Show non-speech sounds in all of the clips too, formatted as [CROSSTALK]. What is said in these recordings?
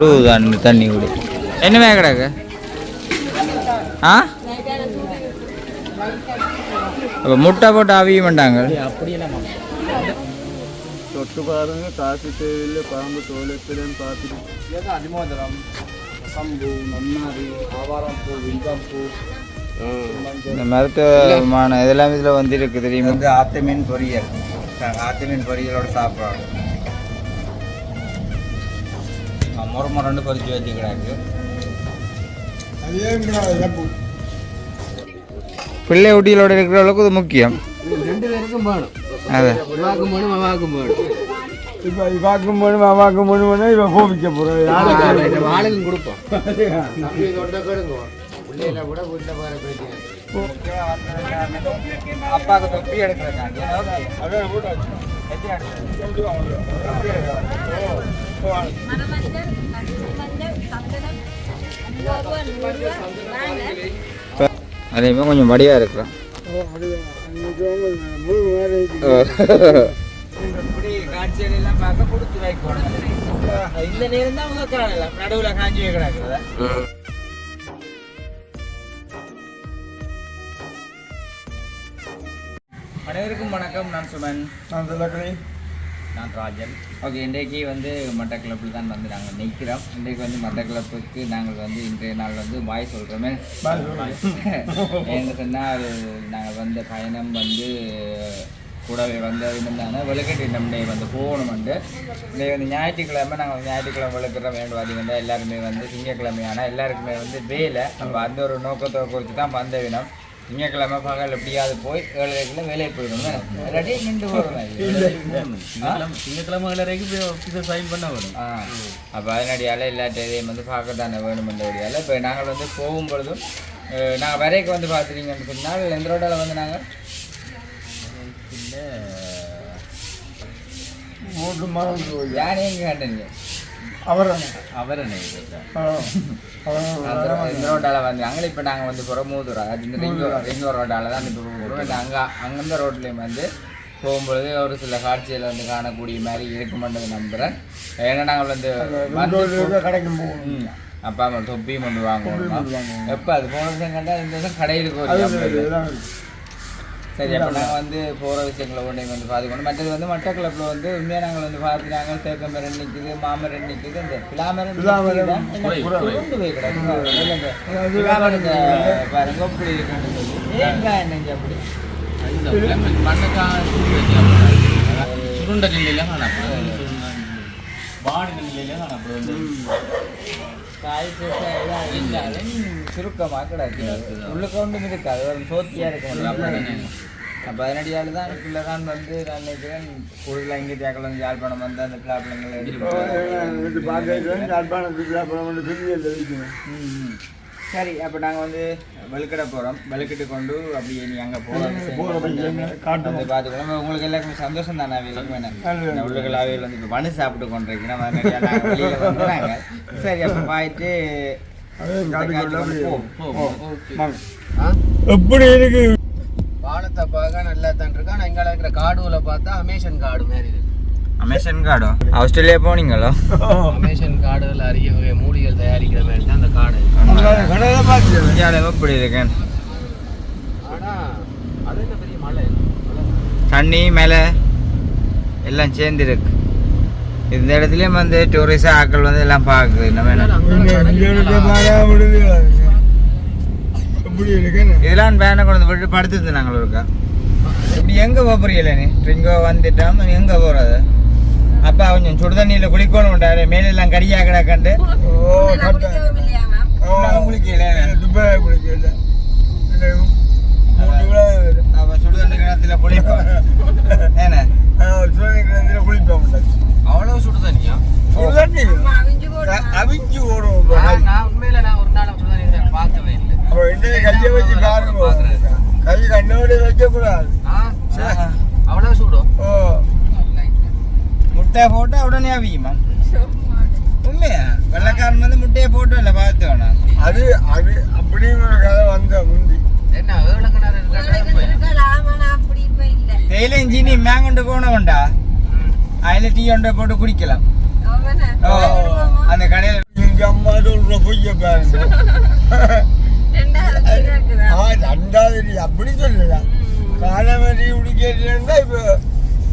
தண்ணி தண்ணி குடி. என்னமே கிடக்கு? ஆ? அப்போ முட்டை போட்டு அவிய மாட்டாங்க. தொட்டு பாருங்க காசு தேவையில்லை பாம்பு தோலத்திலும் பார்த்துட்டு. அதிமோதரம் கம்பு நன்னாரி ஆவாரம் பூ வில்வம் பூ. இந்த மருத்துவமான இதெல்லாம் இதில் வந்து இருக்கு தெரியுமா? வந்து ஆத்து மீன் பொரியல். ஆத்து மீன் பொரியலோட சாப்பிட்றாங்க முறை முரண்டு பொரிச்சு வச்சு கிடக்கு பிள்ளை ஊட்டிகளோட இருக்கிற அளவுக்கு இது முக்கியம். ரெண்டு பேருக்கும் வேணும் அது. இவாக்கும் வேணும் அவாக்கும் வேணும் இப்போ இவாக்கும் போகணும் அவாக்கும் போகணும் இவன் கோபிக்க போகிறோம் ஆளுக்கும் கொடுப்போம். பிள்ளைகளை விட வீட்டில் போகிற பிரச்சனை அப்பாவுக்கு தொப்பி எடுக்கிறக்காண்டி அதேமாதிரி கொஞ்சம் வடியாக இருக்கிறோம். இந்த நேரம் தான் நடுவில் காஞ்சி வைக்கிறாங்க அனைவருக்கும் வணக்கம். நான் சுமன். நான் சொல்லக்கணி நான் ராஜன். ஓகே இன்றைக்கு வந்து மட்டக்கிளப்பில் தான் வந்து நாங்கள் நிற்கிறோம் இன்றைக்கு வந்து மட்டக்கிளப்புக்கு நாங்கள் வந்து இன்றைய நாள் வந்து பாய் சொல்கிறோமே [LAUGHS] ஏன்னு சொன்னால் நாங்கள் வந்த பயணம் வந்து கூடவே வந்தது என்னன்னா விளக்கட்டு நம்மளே வந்து போகணுமெண்டு. இன்றைக்கு வந்து ஞாயிற்றுக்கிழமை நாங்கள் ஞாயிற்றுக்கிழமை விளக்குற வேண்டுவாதி வந்து எல்லாருமே வந்து திங்கக்கிழமை ஆனால் எல்லாருக்குமே வந்து வேலை. நம்ம அந்த ஒரு நோக்கத்தை குறித்து தான் வந்த வினம் திங்கக்கிழமை பகல் எப்படியாவது போய் ஏழரைக்குள்ள வேலையை போயிடணும் இல்லாட்டி நின்று போகிறோம் திங்கக்கிழமை வரைக்கும் போய் ஆஃபீஸில் சைன் பண்ண வேணும் ஆ. அப்போ அதனடியால் எல்லாத்தையும் வந்து பார்க்க தானே வேணுமென்றபடியால் இப்போ நாங்கள் வந்து போகும்பொழுதும் நாங்கள் வரைக்கும் வந்து பார்த்துட்டீங்கன்னு சொன்னால் எந்த ரோட்டால் வந்து நாங்கள்? மூன்று மாதம் போய் யானே எங்கே கண்டீங்க அவர் அவர் என்ன இந்த ரோட்டால் வந்து அங்கே இப்போ நாங்கள் வந்து போகிறோம் மூதுரா. அது இந்த ரிங் ரிங் ரோட்டால் தான் இப்போ போகிறோம் அங்கே அங்கந்த ரோட்லேயும் வந்து போகும்பொழுது ஒரு சில காட்சியில் வந்து காணக்கூடிய மாதிரி இருக்குமென்றது நம்புகிறேன் ஏன்னா நாங்கள் வந்து கடைக்கு போகணும் ம். அப்பா அம்மா தொப்பியும் கொண்டு வாங்குவோம். எப்போ அது போன கண்டா இந்த கடையில் சரி அப்போ நாங்கள் வந்து போகிற விஷயங்களை ஒன்றை வந்து பார்த்துக்கணும் மற்றது வந்து மட்டக்களப்பில் வந்து உண்மையாக நாங்கள் வந்து பார்த்துட்டாங்க தேக்க மரம் நிற்குது மாமரம் நிற்குது இந்த பிளாமரம் போய் கிடக்கு. பிலாமரத்தை பாருங்க அப்படி இருக்குன்னு சொல்லி. ஏங்க என்னங்க அப்படி? சுருண்ட நிலையில காணப்படும். பாடி நிலையில காணப்படும். சுருக்கமாக கிடக்கு உள்ளுக்க ஒன்றும் இருக்காது ஒரு சோத்தியாக இருக்கும். அப்போ அதனடியால் தான்? இதுக்குள்ள தான். வந்து நான் நினைக்கிறேன் கூடுதலாக இங்கே தேக்கலாம் யாழ்ப்பாணம் வந்து அந்த பிளாப்பிளங்களை இது பார்க்க யாழ்ப்பாணத்துக்கு அப்புறம் வந்து சரி அப்போ நாங்கள் வந்து வெளுக்கடை போகிறோம் வெளுக்கிட்டு கொண்டு அப்படியே நீ அங்கே போகிறோம் வந்து பார்த்துக்கலாம் உங்களுக்கு எல்லாருக்கும் சந்தோஷம் தானே அவைகளுக்கு வேணும் உள்ளுகள் அவைகள் வந்து இப்போ மனு சாப்பிட்டு கொண்டிருக்கிறோம். அதனால நாங்கள் வெளியில் வந்துறாங்க சரி அப்போ போயிட்டு எப்படி இருக்கு? வானத்தை பார்க்க நல்லா தான் இருக்கு. ஆனால் இங்கே இருக்கிற காடுகளை பார்த்தா அமேசன் காடு மாதிரி இருக்கு. அமேசான் காடோ ஆஸ்திரேலியா போனீங்களோ? அமேசன் காடுகள் அரிய வகை மூலிகள் தயாரிக்கிற மாதிரி தான் அந்த காடு இந்தியாவில் எப்படி இருக்கேன் தண்ணி மேலே எல்லாம் சேர்ந்து இருக்கு இந்த இடத்துலயும் வந்து டூரிஸ்ட் ஆட்கள் வந்து எல்லாம் பார்க்குது. இருக்குன்னு இதெல்லாம் பேனை கொண்டு வந்து விட்டு படுத்துருந்து நாங்கள் இருக்கா இப்படி எங்கே போகிறீங்களே நீ இங்கே வந்துட்டோம் எங்கே போகிறது அப்பா கொஞ்சம் சுடு தண்ணியில் குளிக்கணும்ட்டாரு மேலெல்லாம் கடியாக கிடக்கண்டு ஓ குளிக்கல. துபாய் குளிக்கல. அப்போ சுடு தண்ணி கிணத்துல குளிப்போம் [LAUGHS] ஏண்ணே சிவகங்கையில் குளிப்போம் அவ்வளோ சுடு தண்ணியா தண்ணி அவிஞ்சு போட்டு அவிஞ்சு ஓடும் நான் நான் உண்மையில நான் ஒரு நாள் சுடு தண்ணி நான் பார்க்கவே இல்லை அப்போ இன்னும் கையை வச்சு பாருங்க கை கண்ணோட வைக்கக்கூடாது ஆ சரி. அவ்வளோ சூடும் ஓ முட்டையை போட்டு உடனே அவியுமா உண்மையா வெள்ளக்காரன் வந்து முட்டையை போட்டு இல்லை பார்த்து வேணாம் அது அது அப்படின்னு ஒரு கதை வந்த முந்தி தேயிலை இன்ஜினி மேங்கொண்டு போனவன்டா அதில் டீ ஒன்றை போட்டு குடிக்கலாம் ஓ அந்த கடையில் பொய்ய பாருங்க ரெண்டாவது கீழே இருக்குதா? ஆ ரெண்டாவது அப்படி சொல்லலாம் காலவரி உடிக்கிறா இப்போ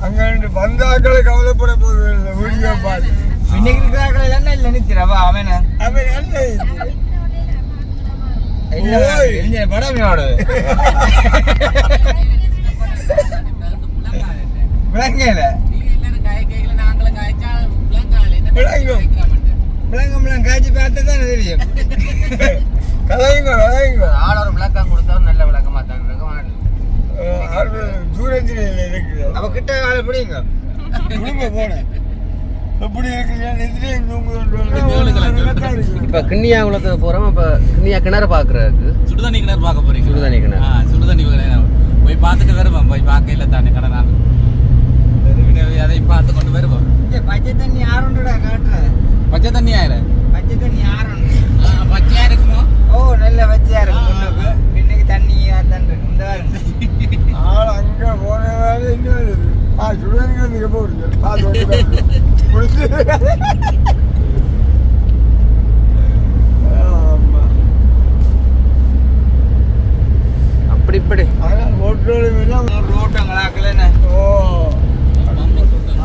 அங்க ரெண்டு வந்தாக்களை கவலைப்பட போகுது வீடியோ பார்த்து இன்னைக்கு இருக்கிறார்கள் இல்லைன்னா இல்லை நிற்கிறவா அவன அவன் என்ன படம் விளங்கல விளங்கும். விளங்க காய்ச்சி பார்த்தா தானே தெரியும். கதைங்க கதைங்க ஆள் ஒரு விளக்கம் கொடுத்தா நல்ல விளக்கமா. தூரத்தில் இருக்குது. அவ கிட்ட ஆளை பிடிங்க. குடும்ப போனேன் எப்படி இப்போ கிண்ணியா குளத்துக்கு போகிறோம் இப்போ கிண்ணியா கிணறு பார்க்குறதுக்கு சுடுதண்ணி கிணறு பார்க்க போறீங்க சுடுதண்ணி கிணறு. ஆ, சுடுதண்ணி கிணறு. போய் பார்த்துட்டு வருவோம். போய் பார்க்கல தானே கடை நான் அதை பார்த்து கொண்டு வருவோம். பச்சை தண்ணி யாருண்டா காட்டுற பச்சை தண்ணி ஆயிரு பச்சை தண்ணி யாருண்டு பச்சையா இருக்குமோ? ஓ நல்ல பச்சையா இருக்கு முன்னுக்கு பின்னுக்கு தண்ணி தான் இந்த ஆள் அங்க போன வேலை வருது ஆ வந்து போடுங்க பார்த்து அப்படி இப்படி. எல்லாம்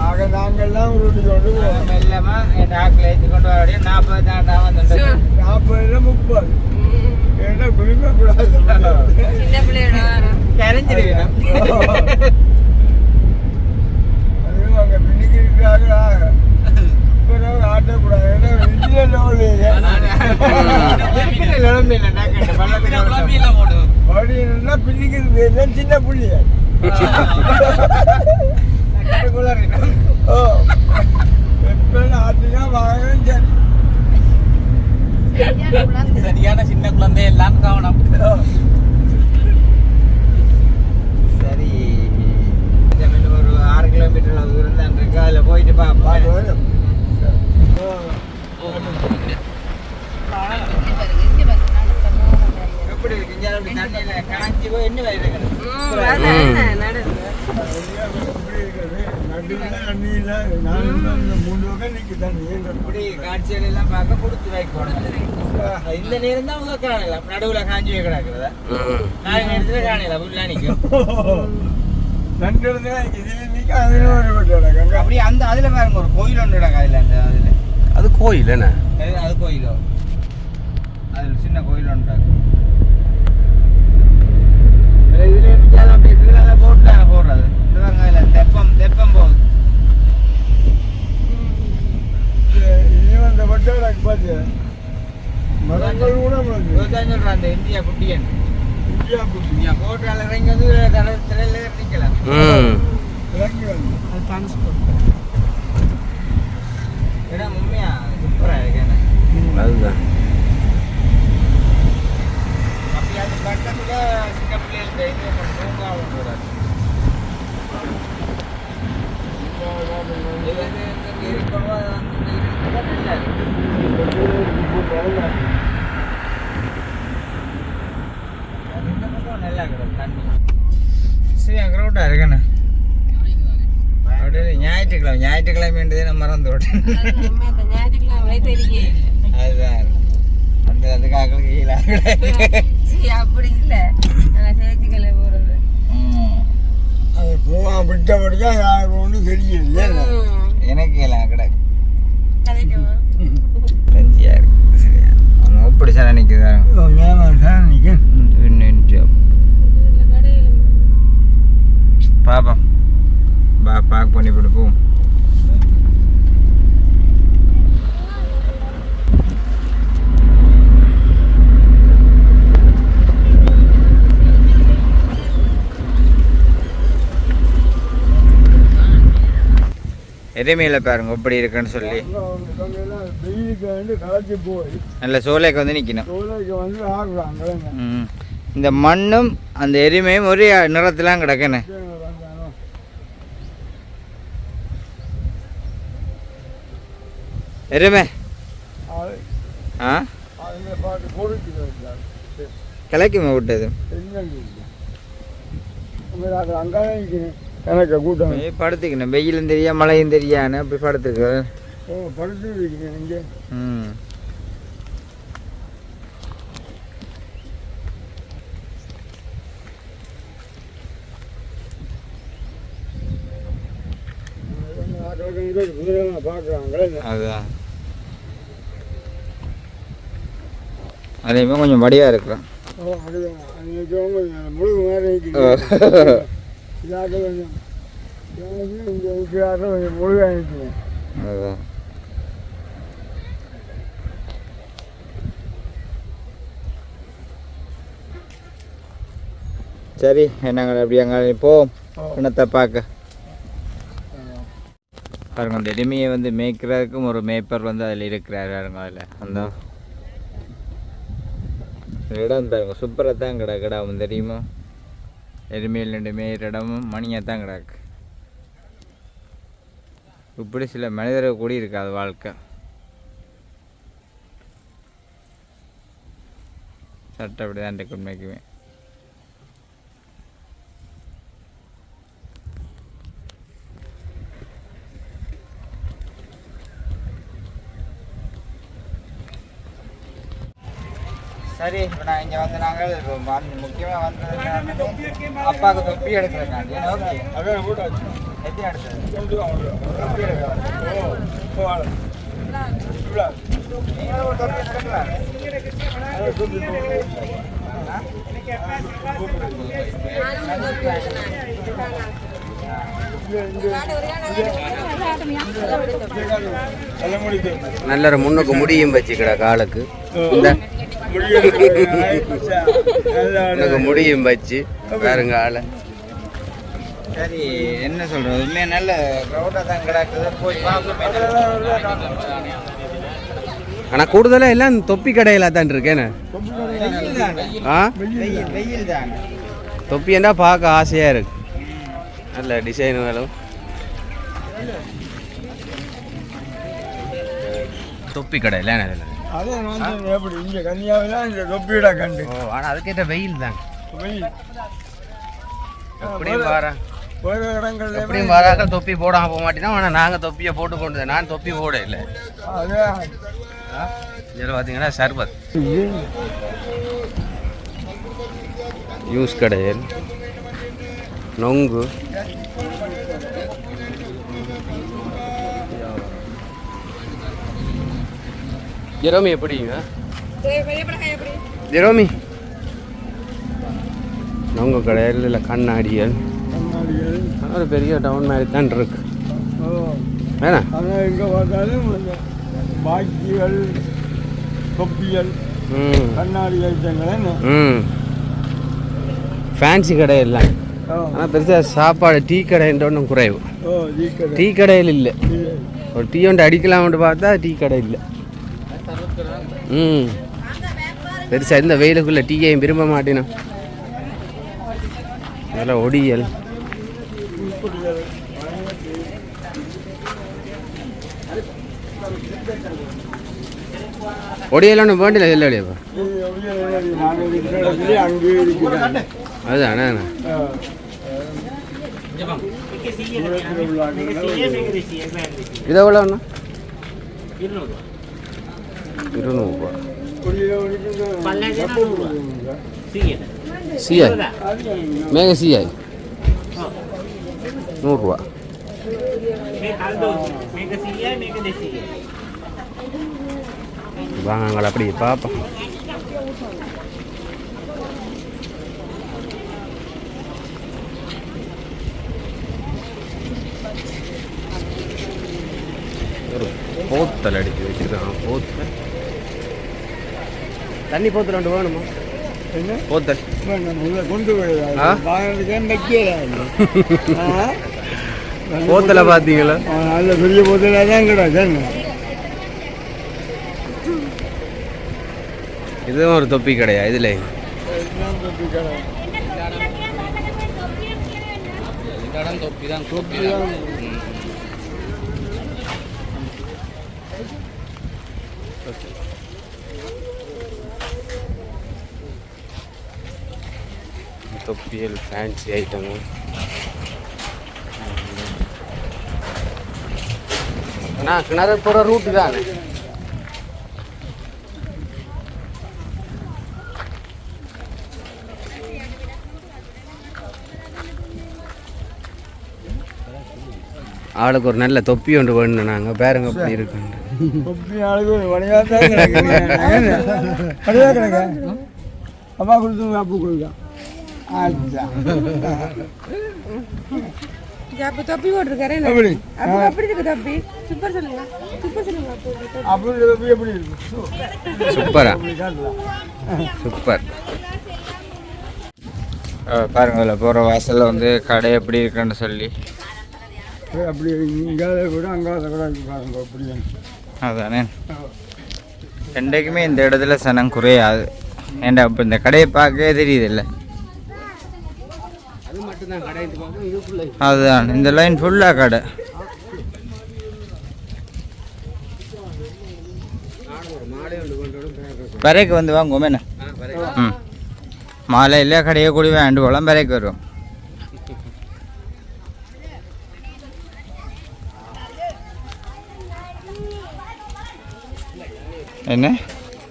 ஆக நாங்கள்லாம் உருட்டி கொண்டு போவோம். மெல்லமா என் ஆக்கில் ஏற்றி கொண்டு வர நாற்பது தாண்டா வந்து நாற்பதுல முப்பது. ஏன்னா குளிக்க கூடாது சின்ன பிள்ளையோட. கரைஞ்சிருக்கணும் அதுவும் அங்கே பின்னிக்கு இருக்கிறாங்களா சின்ன புள்ளிய ஆட்டினா வாங்கணும் சரி சரியான சின்ன குழந்தை எல்லாம் கவனம். சரி. ஒரு ஆறு கிலோமீட்டர் தூரம் தான் இருக்கு அதில் போயிட்டு பார்ப்போம் ஓ எப்படி இருக்கு? தண்ணியில் காஞ்சி போய் என்ன வேலை இருக்குது இப்படி காட்சிகள் எல்லாம் பார்க்க கொடுத்து வைக்கணும் இந்த நேரம் தான் உங்க காணலாம் நடுவில் காஞ்சி கிடக்குறதா நாலு நேரத்தில் காணலாம் புல்லா நிற்கும் ரெண்டு அந்த அதில் பாருங்க ஒரு கோயில் ஒன்று கிடக்கு அதில் அந்த அதில் அது கோயில் என்ன? அது கோயிலோ சின்ன கோயில் ஒன்று கிடக்கு போட்டாங்க போடுறது தெப்பம் தெப்பம் போகுது இனி வந்த பார்த்து மரங்கள் கூட வந்து அந்த இந்தியா குட்டியன் இந்தியா குட்டி இந்தியா இறங்கி வந்து தலையில் நிற்கலாம் இறங்கி வந்து இடம் உண்மையா சூப்பராக இருக்கு அதுதான் அப்படி அது பக்கத்துல சின்ன பிள்ளைகள் இது ஒன்று பூங்கா ஒன்று வராது. இது வந்து இந்த இருக்கணும், அது வந்து இந்த இருக்கிறதா நல்லா இருக்கு. அது இந்த பக்கம் நல்லா கிடக்கு தண்ணி. சரி, அங்க ரோட்டா இருக்குண்ணே. அப்படியே ஞாயிற்றுக்கிழமை ஞாயிற்றுக்கிழமை நான் மறந்து விட்டேன் நம்ம அந்த ஞாயிற்றுக்கிழமை தெரியும். அதுதான் அந்த அதுக்காக கீழே சரி, அப்படி இல்ல நான் சேர்த்துக்கல போறது அது போவான் விட்டபடியா யாருக்கு ஒன்றும் தெரியல. எனக்கு கிடக்கு கதைக்குமா? கஞ்சியா இருக்கு. சரியா. அவன் எப்படி சார் நிற்குது நிற்க இதுல கடையில பாப்போம் பா பார்க் பண்ணி கொடுப்போம். எருமையில பாருங்க எப்படி இருக்குன்னு சொல்லி. நல்ல சோலைக்கு வந்து நிற்கணும் இந்த மண்ணும் அந்த எருமையும் ஒரே நிறத்திலாம் கிடக்குன்னு. எருமை. ஆ? கிளைக்குமே விட்டது? அங்கே எனக்கு கூட்டம். படுத்துக்கணும். வெயிலும் தெரியா மழையும் தெரியான்னு அப்படி படுத்துருக்கு ஓ படுத்து இங்கே. ம். அதுதான் அதேமாதிரி கொஞ்சம் வடியாக இருக்கிறோம் மாதிரி இங்கே கொஞ்சம் அதுதான் சரி நாங்கள் அப்படி அங்கே போவோம் பிணத்தை பார்க்க? பாருங்க அந்த எளிமையை வந்து மேய்க்கிறதுக்கும் ஒரு மேய்ப்பர் வந்து அதில் இருக்கிறாரு பாருங்க அதில். அந்த இடம் பாருங்க சூப்பராக தான் கிடா இடம் தெரியுமா? எருமே ரெண்டு மேய்கிற இடமும் மணியாக தான் கிடக்கு. இப்படி சில மனிதர்கள் கூடி இருக்காது வாழ்க்கை. சட்டை அப்படி தான் இருக்கு உண்மைக்குமே. சரி இப்போ நான் இங்கே வந்து நாங்கள் இப்போ வந்து முக்கியமாக வந்தது அப்பாவுக்கு தொப்பி எடுக்கிறேன் ஓகே? எத்தனை எடுத்தது? தொப்பி நல்ல முன்னுக்கு முடியும் வச்சுக்கடா காலுக்கு. இந்த முன்னுக்கு முடியும் வச்சு பாருங்க ஆளை. சரி என்ன சொல்றது? உண்மையா நல்ல க்ரௌடாக தான் கிடக்குது. போய் பார்ப்போமே. ஆனா கூடுதலா எல்லாம் தொப்பி கடையில தான் இருக்கேன்னு தொப்பி என்ன பார்க்க ஆசையா இருக்கு. நல்ல டிசைனுகளும் தொப்பி கடையில அதே நான் எப்படி? இங்கே கன்னியாவில் இந்த தொப்பியிட கண்டு. ஓ ஆனா அதுக்கேற்ற வெயில் தான். வெயில். எப்படியும் பாரு வேறு இடங்கள்ல எப்படியும் வராக்க தொப்பி போடாம போக மாட்டேன்னா ஆனா நாங்க தொப்பியை போட்டு கொண்டு நான் தொப்பி போட இல்லை. அதே. இதில் பார்த்தீங்கன்னா சர்பத். யூஸ் கடையில் நொங்கு. ஜெரோமி எப்படிங்க ஜெரோமி? நொங்கு கடையில் இல்லை கண்ணாடிகள் ஒரு பெரிய டவுன் மாதிரி தான் இருக்கு. வேணா? ஆனால் எங்கே பார்த்தாலும் பாக்கிகள் தொப்பிகள் ம். கண்ணாடி ஐட்டங்கள் ஃபேன்சி கடை எல்லாம். ஆனால் பெருசாக சாப்பாடு டீ கடைன்ற ஒன்றும் குறைவு. டீ கடையில் இல்லை. ஒரு டீ ஒன்று அடிக்கலாம்னு பார்த்தா டீ கடை இல்லை. ம். பெருசாக இந்த வெயிலுக்குள்ளே டீயையும் விரும்ப மாட்டேனா. அதெல்லாம் ஒடியல். ஒடியல் ஒன்றும் வேண்டியல இல்லை இல்லையாப்பா நாங்கள் இருக்கிற இடத்துல அங்கேயே இருக்கிறாங்க அதுதானே தூரத்தில் உள்ளாங்க இது எவ்வளோண்ணா இருநூறுபா சிஐ மேக சிஐ நூறுரூவா வாங்க அங்கே அப்படி பார்ப்போம் ஒரு போத்தல் அடிச்சு வச்சிருக்காங்க போத்தல் தண்ணி போத்தல் ரெண்டு வேணுமா? என்ன? போத்தல் உள்ள கொண்டு [LAUGHS] போத்தலை பார்த்தீங்களா? நல்ல பெரிய போத்தலாக தான் கிடக்கு இதுவும் ஒரு தொப்பி கடையா இதுல? தொப்பி தான் தொப்பி தொப்பியல் ஃபேன்சி ஐட்டமு அண்ணா கிணறு போகிற ரூட்டு தான். ஆளுக்கு ஒரு நல்ல தொப்பி ஒன்று வேணும் நாங்கள் பேருங்க அப்படி இருக்குன்னு தொப்பி ஆளுக்கு ஒரு வழியாக தான் [LAUGHS] கிடக்கு வழியாக கிடக்க. அப்பா கொடுத்து அப்பு கொடுக்க ஆச்சா அப்ப தொப்பி போட்டிருக்காரு எப்படி அப்ப அப்படி இருக்கு தொப்பி? சூப்பர் சொல்லுங்க. சூப்பர் சொல்லுங்க. அப்போ அப்படி தொப்பி எப்படி இருக்கு? சூப்பரா அப்படி காட்டலாம் சூப்பர் பாருங்க அதில் போகிற வாசலில் வந்து கடை எப்படி இருக்குன்னு சொல்லி. அப்படி இங்காத கூட அங்காத கூட பாருங்க அப்படி அதானே? ரெண்டைக்குமே இந்த இடத்துல சனம் குறையாது. ஏன்டா இப்போ இந்த கடையை பார்க்கவே தெரியுது இல்லை அது மட்டும் தான் கடை பார்க்க இதுக்குள்ள அதுதான் இந்த லைன் ஃபுல்லாக கடை. வரைக்கு வந்து வாங்குவோம் என்ன ம். மாலையில் கடையை கூடி வேண்டு போலாம் வரைக்கு வரும் என்ன?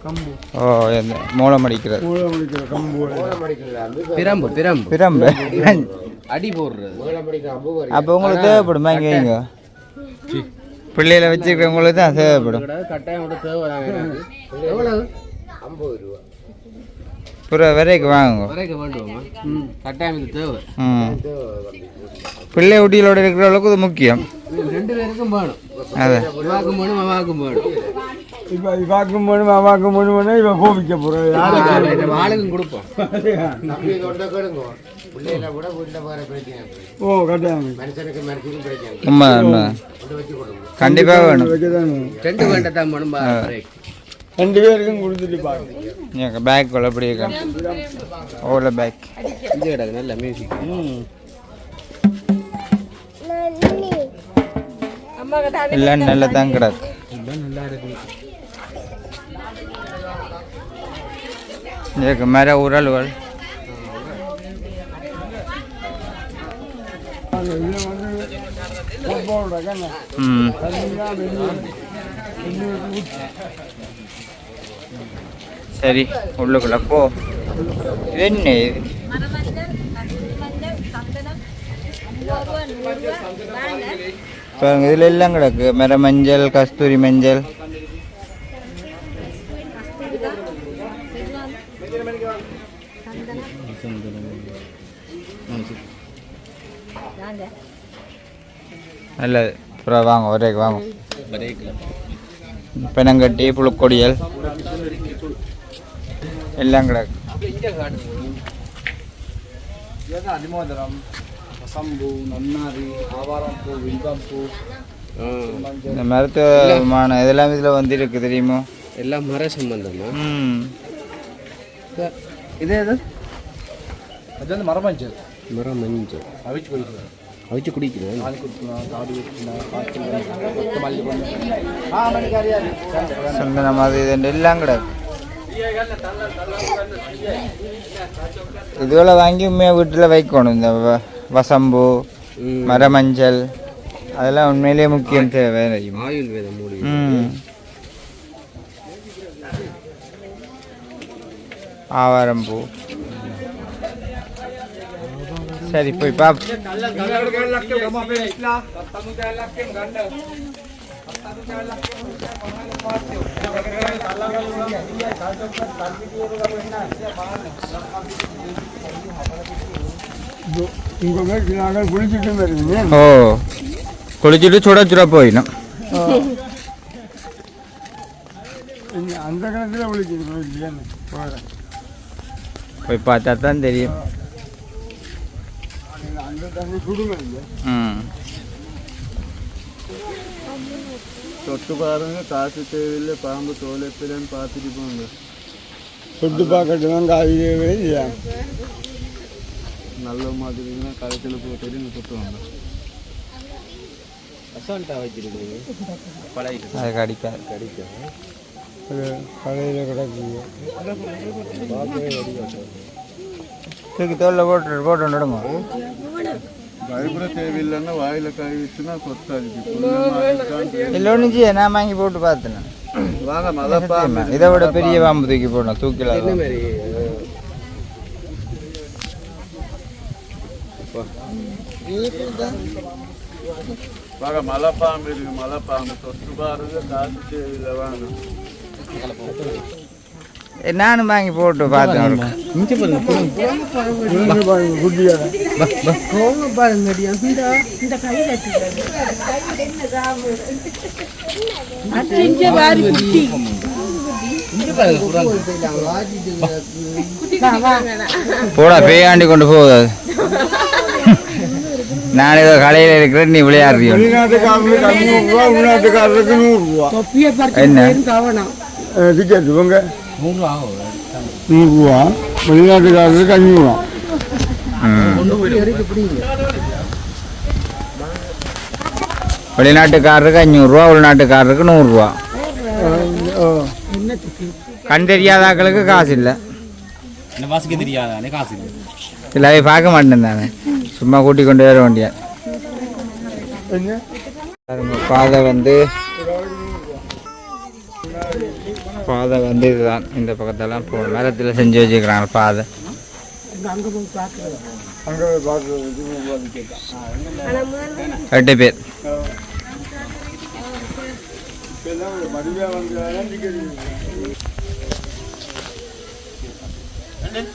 கம்பு. ஓ இந்த மூலம் அடிக்கிறது. மூளை முடிக்கிற கம்பு. பிரம்பு பிரம்பு. பிரம்பு. அடி போடுறது. அப்போ உங்களுக்கு தேவைப்படுமா இங்கே இங்க? பிள்ளைகளை வச்சுருக்கவங்களுக்கு தான் தேவைப்படும். கட்டாயம் கூட தேவை எவ்வளவு? ஐம்பது ரூபா. புற வரைக்க வேண்டுமா கட்டாயம் இது தேவை. பிள்ளை குட்டிகளோட இருக்கிற அளவுக்கு இது முக்கியம். இது ரெண்டு பேருக்கும் வேணும். அதான் இவாக்கும் வேணும் அவாக்கும் வேணும். இப்போ இவாக்கும் போகணும் அவாக்கும் போகணும் இவன் கோபிக்க போகிறேன் ஆளுக்கும் கொடுப்போம். ஓ கட்டாயம் உண்மை உண்மை கண்டிப்பாக வேணும். ரெண்டு வேணும் பேருக்கும் கொடுத்துட்டு பாருங்க எங்கள் பேக் எப்படி இருக்கு? ஓல பேக் இங்க கிடக்கு நல்ல மியூசிக் நல்லா தான் கிடக்கு இதுக்கு மேலே உரல்கள் இதில் வந்து ஃபுட்பால் கண்ணா ம் வெளியே சரி உள்ளுக்குள்ள போ. இது என்ன இது? பாருங்க எல்லாம் கிடக்கு. மர மஞ்சள் கஸ்தூரி மஞ்சள் வாங்க நல்லது அப்புறம் வாங்க ஒரேக்கு வாங்க. பெனங்கட்டி புழுக்கொடியல் எல்லாம் கிடக்கு. அதிமோதரம் சம்பு நன்னாரி ஆவாரம் பூ வில்வம் பூ இந்த மருத்துவமான இதெல்லாம் இதில் வந்து இருக்கு தெரியுமோ? எல்லாம் மர சம்பந்தமா? இதே இது அது வந்து மரமஞ்சள். மரம் மஞ்சள் அவிச்சு குடிக்கிறேன் அவிச்சு குடிக்கிறேன் மணிக்காரியாரு சந்தனம் அது இது எல்லாம் கிடக்கு. இதுகளை வாங்கி உண்மையாக வீட்டில் வைக்கணும். இந்த வசம்பு மரமஞ்சள் அதெல்லாம் உண்மையிலேயே முக்கியம் தேவை. தெரியுமா குளிச்சுட்டு இருக்கீங்க ஓ குளிச்சுட்டு சுட சுட போயிடும் அந்த காலத்தில் குளிக்கணும் இல்லையான்னு போகிறேன் போய் பார்த்தா தான் தெரியும் அந்த தண்ணி குடுங்க இல்லை ம் தொட்டு பாருங்க காசு தேவையில்லை பாம்பு தோலைப்பிலன்னு பார்த்துட்டு போங்க சுட்டு பார்க்கட்டும் காய்கறி இல்லையா நல்ல மாதிரினா கழுத்தில் போட்டு சுட்டுவாங்க தொட்டுவாங்க அசால்ட்டா பழகிட்டு அது கடிக்காது கடையில் கிடக்குங்க தூக்கி தோலில் போட்டு போட்டு நடுங்க தேவையில்லைன்னா வாயில் காய் வச்சுன்னா கொத்தாது செய்ய நான் வாங்கி போட்டு பார்த்தேன் வாங்க மழை பாம்பு. இதை விட பெரிய பாம்பு. தூக்கி போடணும் தூக்கில என்ன மாதிரி? பாருங்க மலைப்பாம்பு இருக்கு மலைப்பாம்பு தொட்டு பாருங்க காசு தேவையில்லை வாங்க. நானும் வாங்கி போட்டு பார்த்தேன் போடா பேயாண்டி கொண்டு போகுது. நான் ஏதோ கடையில் இருக்கிறேன் நீ விளையாடுறியோ? உள்நாட்டுக்காரருக்கு நூறுரூவா என்ன நூறுரூவா வெளிநாட்டுக்காரருக்கு அஞ்சூறுவா வெளிநாட்டுக்காரருக்கு அஞ்சூறுரூவா உள்நாட்டுக்காரருக்கு நூறுரூவா. கண் தெரியாதாக்களுக்கு காசு இல்லை வாசிக்க தெரியாதானே காசு இல்லை இல்லை பார்க்க மாட்டேன் தானே சும்மா கூட்டி கொண்டு வர வேண்டிய பாதை வந்து பாதை வந்து இதுதான். இந்த பக்கத்தெல்லாம் போ மரத்தில் செஞ்சு வச்சுக்கிறாங்க பாதை. அங்கே எட்டு பேர். டிக்கெட்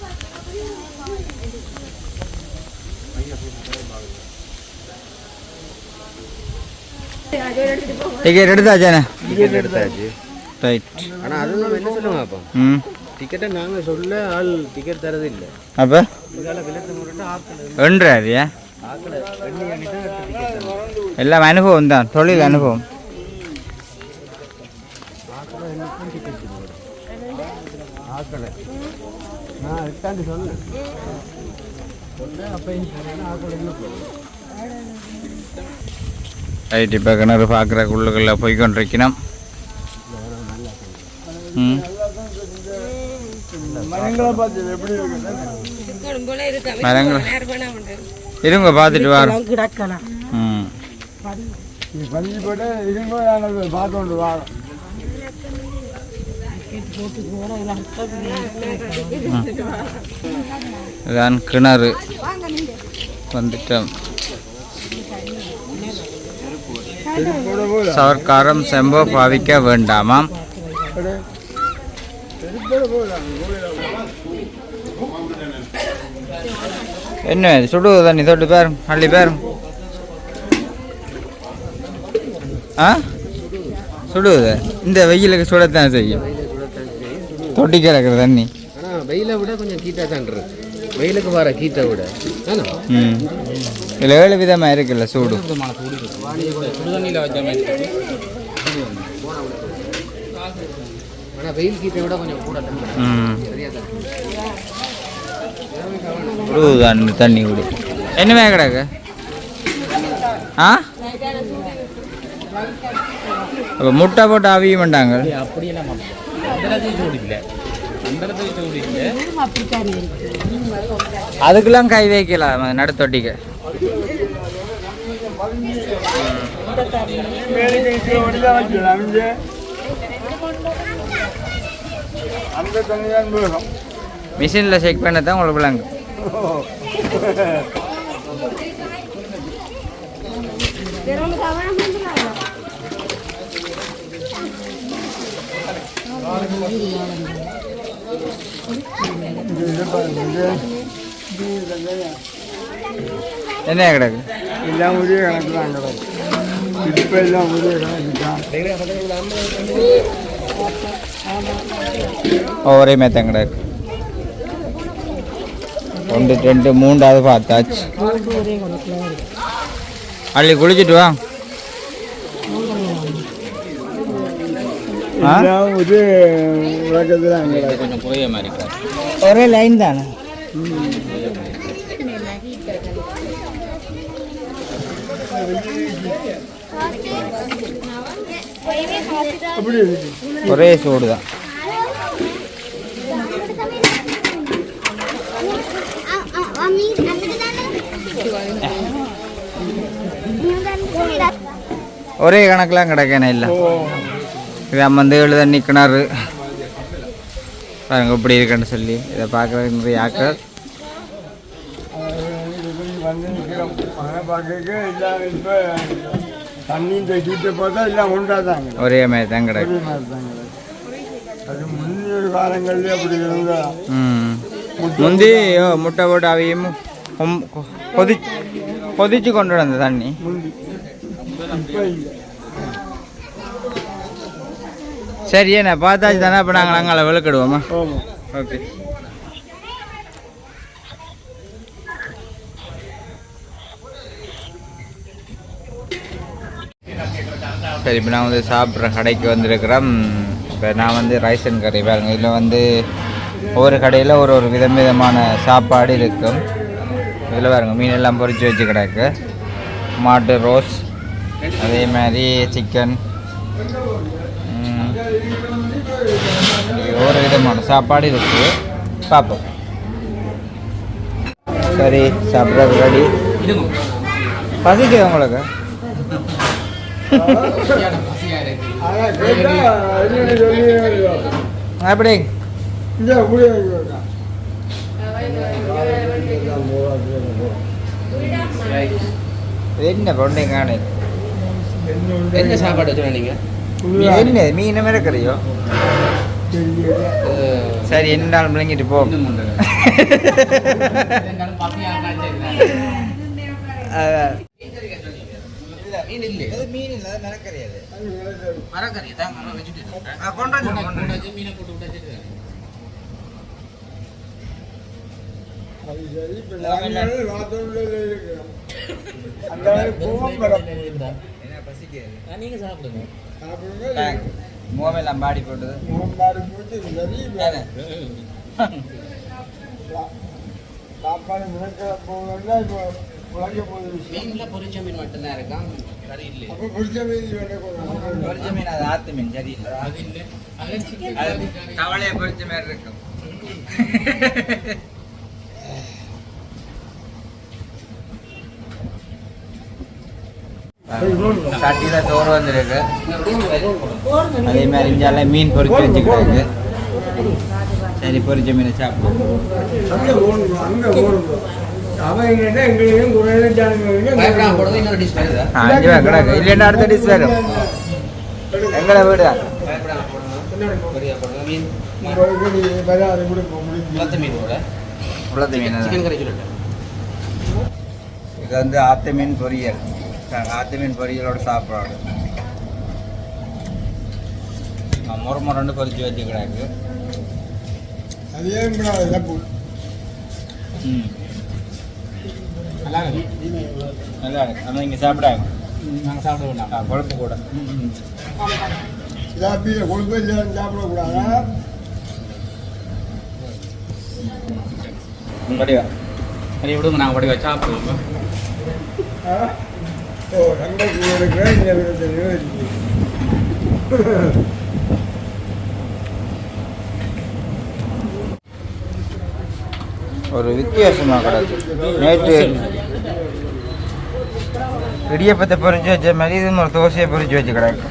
டிக்கெட் எடுத்தாச்சானே டிக்கெட் எடுத்தாச்சு ரைட் ஆனால் அது நம்ம என்ன சொல்லுங்க அப்போ? ம். டிக்கெட்டை நாங்கள் சொல்ல ஆள் டிக்கெட் தரது இல்லை. அப்போ? இதால் விலத்து முறைட்டு ஆக்கள் எல்லாம் அனுபவம் தான் தொழில் அனுபவம். ரைட் இப்போ கிணறு பார்க்குற உள்ளுக்குள்ளே போய் கொண்டிருக்கணும் மரங்கள். இருங்க பார்த்துட்டு வரோம் ம். நீ போட்டு இதான் கிணறு. வந்துட்டோம். போட சவர்க்காரம் செம்போ பாவிக்க வேண்டாமாம். என்ன? சுடுது தண்ணி தொட்டு பேர் அள்ளி பேர் ஆ? சுடுது. இந்த வெயிலுக்கு சுடத்தான் செய்யும். தொட்டி கிடக்குற தண்ணி. வெயிலை விட கொஞ்சம் கீட்டாக தான் இருக்கு வெயிலுக்கு வர கீட்டை விட. இதில் ஏழு விதமாக இருக்குல்ல சூடு. ஆனால் வெயில் கீட்டை விட கொஞ்சம் கூட சரியா தான் தண்ணி குடி. என்னமே கிடக்கு? ஆ? அப்போ முட்டை போட்டு அவிய மாட்டாங்க. அப்படியெல்லாம் அதுக்கெல்லாம் கை வைக்கலாம் நடுத்தொட்டிக்கு. மேலுக்கு வடிதான் வைக்கலாம் இங்கே அந்த தண்ணி தான் வேணும் மிஷினில் செக் பண்ண தான் உங்களுக்கு விளங்கும் என்ன கிடக்கு? எல்லாம் ஒரே கணக்கு தான் கிடக்கு இப்போ எல்லாம் ஒரே கணக்கு தான் ஒரே மேத்தம் கிடக்கு. ஒன்று ரெண்டு மூன்றாவது பார்த்தாச்சு. அள்ளி குளிச்சுட்டு வா. ஒரே லைன் தானே? ஒரே சூடு தான் ஒரே கணக்கெலாம் கிடக்கேனே இல்லை இது அம்மந்து ஏழு தண்ணி கிணறு பாருங்க இப்படி இருக்குன்னு சொல்லி இதை பார்க்குறதுக்கு நிறைய ஆக்கள் பார்த்தா எல்லாம் உண்டாதாங்க ஒரே மாதிரி தான் கிடக்கு ஒரே மாதிரி தாங்க அது காலங்கள்ல அப்படி இருந்தா முந்தி போட்டு அவையும் கொம்- கொ- கொதி கொதிச்சு கொண்டு வந்த தண்ணி. இப்போ சரி என்ன பார்த்தாச்சு தானே அப்போ நாங்கள் நாங்கள் விளக்கிடுவோமா? ஓகே. சரி இப்போ நான் வந்து சாப்பிட்ற கடைக்கு வந்திருக்கிறேன். இப்போ நான் வந்து ரைசன் கடை பாருங்க இதில் வந்து ஒவ்வொரு கடையில் ஒரு ஒரு விதம் விதமான சாப்பாடு இருக்கும். இதில் பாருங்க மீன் எல்லாம் பொரிச்சு வச்சு கிடக்கு. மாட்டு ரோஸ் அதே மாதிரி சிக்கன் ஒவ்வொரு விதமான சாப்பாடு இருக்குது பார்ப்போம் சரி சாப்பிட்றது ரெடி பசிக்குது உங்களுக்கு? அப்படி இந்த இருக்கா. என்ன பொண்ணை காணு என்ன என்ன சாப்பாடு வச்சுருந்தீங்க என்ன மீன் மிரக்கறியோ. சரி என்னாலும் விளங்கிட்டு போ. மீன் இல்லை மீன் இல்லை மிரக்கறி அது அது. மரக்கறி தான். மீனை போட்டு விட்டு அது சரி, இப்ப நாங்கள் வாசல்ல இருக்கிறோம். அந்த பூவம் படம். என்ன பசிக்குது நீங்க சாப்பிடுங்க சாப்பிடுங்க. மோமெல்லாம் பாடி போட்டது போட்டு? சா- சாப்பாடு முடக்க போகணும்னா இப்போ உழைக்க போகுது. மீன்ல பொரிச்ச மீன் மட்டும்தான் இருக்கான் கறி இல்லை அப்போ வேண்ட போகணும். பொரிச்ச மீன் அது ஆத்து மீன் அது இல்லை அது அது கவலையை பொரிச்ச மாதிரி இருக்கும் [LAUGHS] சட்டியில சோறு வந்திருக்கு. அதே மாதிரி இஞ்சால மீன் பொரிச்சு வச்சுக்கிறாங்க. சரி பொரிச்ச மீனை சாப்பிடுவோம். இல்லைன்னா அடுத்த டிஷ் வரும் எங்களை வீடு இது வந்து ஆத்து மீன் பொரியல். ஆத்து மீன் பொரியலோட சாப்பிட்றாரு முறை முரண்டு பொரிச்சு வச்சுக்கிறாங்க அதே ம். நல்லா இருக்கு. ஆனால் இங்கே சாப்பிடாங்க நாங்கள் சாப்பிட வேண்டாம். குழம்பு கூட. சாப்பிட கொழுப்பு இல்லை சாப்பிடக்கூடாதா? படிவா சரி விடுங்க நாங்கள் படி வச்சு சாப்பிடுவோம். ஆ? ஓ ரெண்டைக்கு இருக்கிற இந்த விதத்திலையும் இருக்கு ஒரு வித்தியாசமாக கிடக்கு. நேற்று இடியப்பத்தை பொறிஞ்சு வச்ச மாதிரி இது ஒரு தோசையை பொறிஞ்சு வச்சு கிடக்கு.